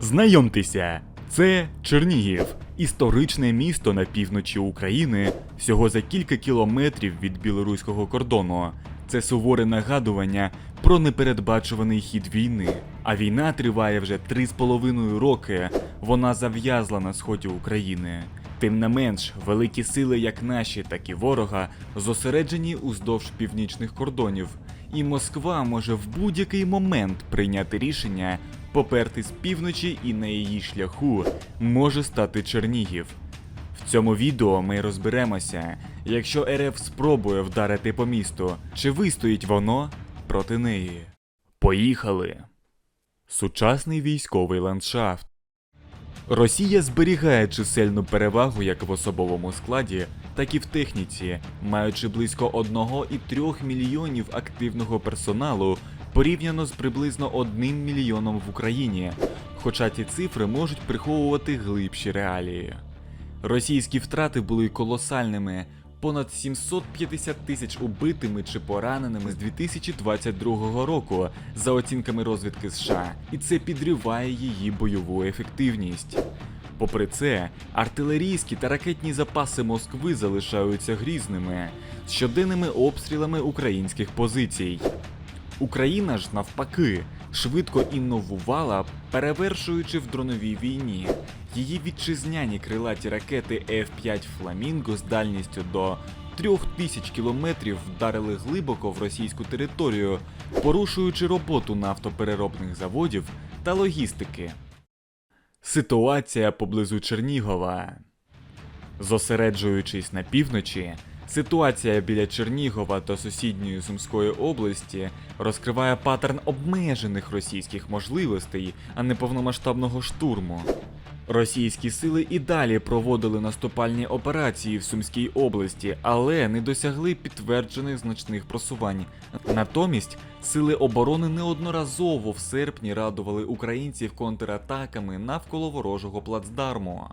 Знайомтеся, це Чернігів, історичне місто на півночі України, всього за кілька кілометрів від білоруського кордону. Це суворе нагадування про непередбачуваний хід війни. А війна триває вже три з половиною роки. Вона зав'язла на сході України. Тим не менш, великі сили, як наші, так і ворога, зосереджені уздовж північних кордонів, і Москва може в будь-який момент прийняти рішення поперти з півночі, і на її шляху може стати Чернігів. В цьому відео ми розберемося, якщо РФ спробує вдарити по місту, чи вистоїть воно проти неї. Поїхали! Сучасний військовий ландшафт. Росія зберігає чисельну перевагу як в особовому складі, так і в техніці, маючи близько 1,3 мільйонів активного персоналу порівняно з приблизно 1 мільйоном в Україні, хоча ті цифри можуть приховувати глибші реалії. Російські втрати були колосальними. Понад 750 тисяч убитими чи пораненими з 2022 року, за оцінками розвідки США, і це підриває її бойову ефективність. Попри це, артилерійські та ракетні запаси Москви залишаються грізними з щоденними обстрілами українських позицій. Україна ж навпаки швидко інновувала, перевершуючи в дроновій війні. Її вітчизняні крилаті ракети F-5 Фламінго з дальністю до 3000 кілометрів вдарили глибоко в російську територію, порушуючи роботу нафтопереробних заводів та логістики. Ситуація поблизу Чернігова. Зосереджуючись на півночі, ситуація біля Чернігова та сусідньої Сумської області розкриває паттерн обмежених російських можливостей, а не повномасштабного штурму. Російські сили і далі проводили наступальні операції в Сумській області, але не досягли підтверджених значних просувань. Натомість сили оборони неодноразово в серпні радували українців контратаками навколо ворожого плацдарму.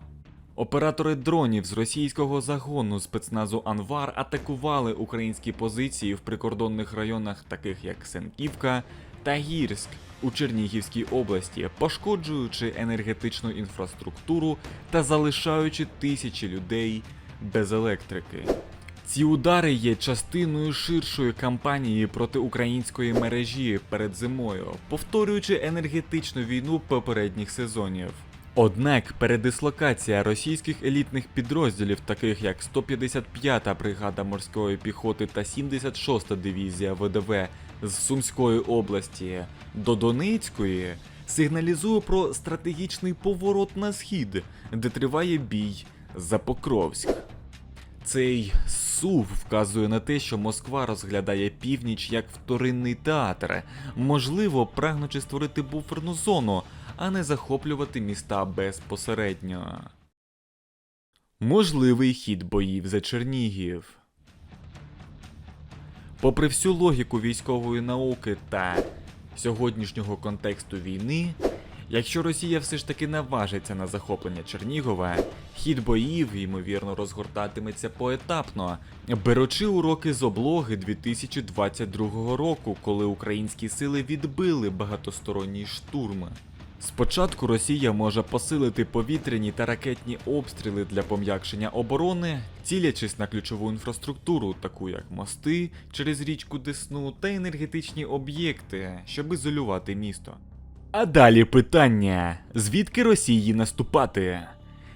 Оператори дронів з російського загону спецназу Анвар атакували українські позиції в прикордонних районах, таких як Сенківка та Гірськ у Чернігівській області, пошкоджуючи енергетичну інфраструктуру та залишаючи тисячі людей без електрики. Ці удари є частиною ширшої кампанії проти української мережі перед зимою, повторюючи енергетичну війну попередніх сезонів. Однак передислокація російських елітних підрозділів, таких як 155-та бригада морської піхоти та 76-та дивізія ВДВ з Сумської області до Донецької, сигналізує про стратегічний поворот на схід, де триває бій за Покровськ. Цей сув вказує на те, що Москва розглядає північ як вторинний театр, можливо, прагнучи створити буферну зону, а не захоплювати міста безпосередньо. Можливий хід боїв за Чернігів. Попри всю логіку військової науки та сьогоднішнього контексту війни, якщо Росія все ж таки наважиться на захоплення Чернігова, хід боїв, ймовірно, розгортатиметься поетапно, беручи уроки з облоги 2022 року, коли українські сили відбили багатосторонній штурм. Спочатку Росія може посилити повітряні та ракетні обстріли для пом'якшення оборони, цілячись на ключову інфраструктуру, таку як мости через річку Десну та енергетичні об'єкти, щоб ізолювати місто. А далі питання: звідки Росії наступати?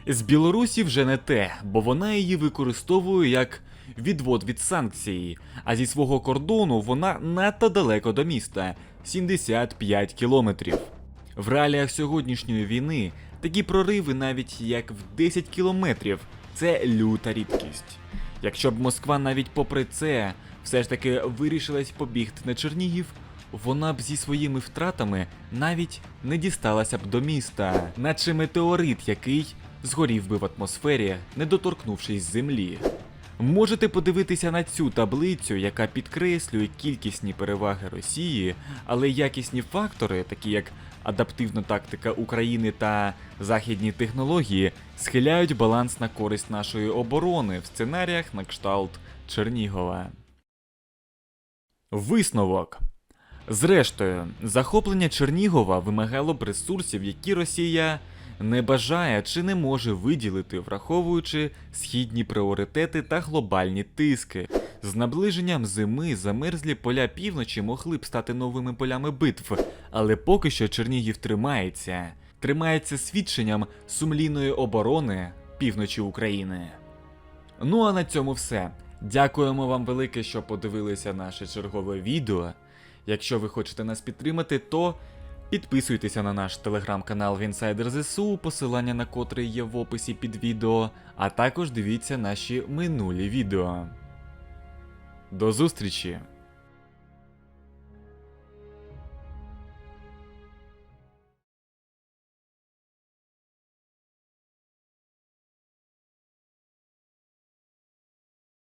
З Білорусі вже не те, бо вона її використовує як відвод від санкцій, а зі свого кордону вона надто далеко до міста 75 кілометрів. В реаліях сьогоднішньої війни такі прориви, навіть як в 10 кілометрів, це люта рідкість. Якщо б Москва навіть попри це все ж таки вирішилась побігти на Чернігів, вона б зі своїми втратами навіть не дісталася б до міста, наче метеорит, який згорів би в атмосфері, не доторкнувшись землі. Можете подивитися на цю таблицю, яка підкреслює кількісні переваги Росії, але якісні фактори, такі як адаптивна тактика України та західні технології, схиляють баланс на користь нашої оборони в сценаріях на кшталт Чернігова. Висновок. Зрештою, захоплення Чернігова вимагало б ресурсів, які Росія не бажає чи не може виділити, враховуючи східні пріоритети та глобальні тиски. З наближенням зими замерзлі поля півночі могли б стати новими полями битв, але поки що Чернігів тримається. Тримається свідченням сумлінної оборони півночі України. Ну а на цьому все. Дякуємо вам велике, що подивилися наше чергове відео. Якщо ви хочете нас підтримати, то підписуйтеся на наш телеграм-канал в Insider ZSU, посилання на котрий є в описі під відео, а також дивіться наші минулі відео. До зустрічі!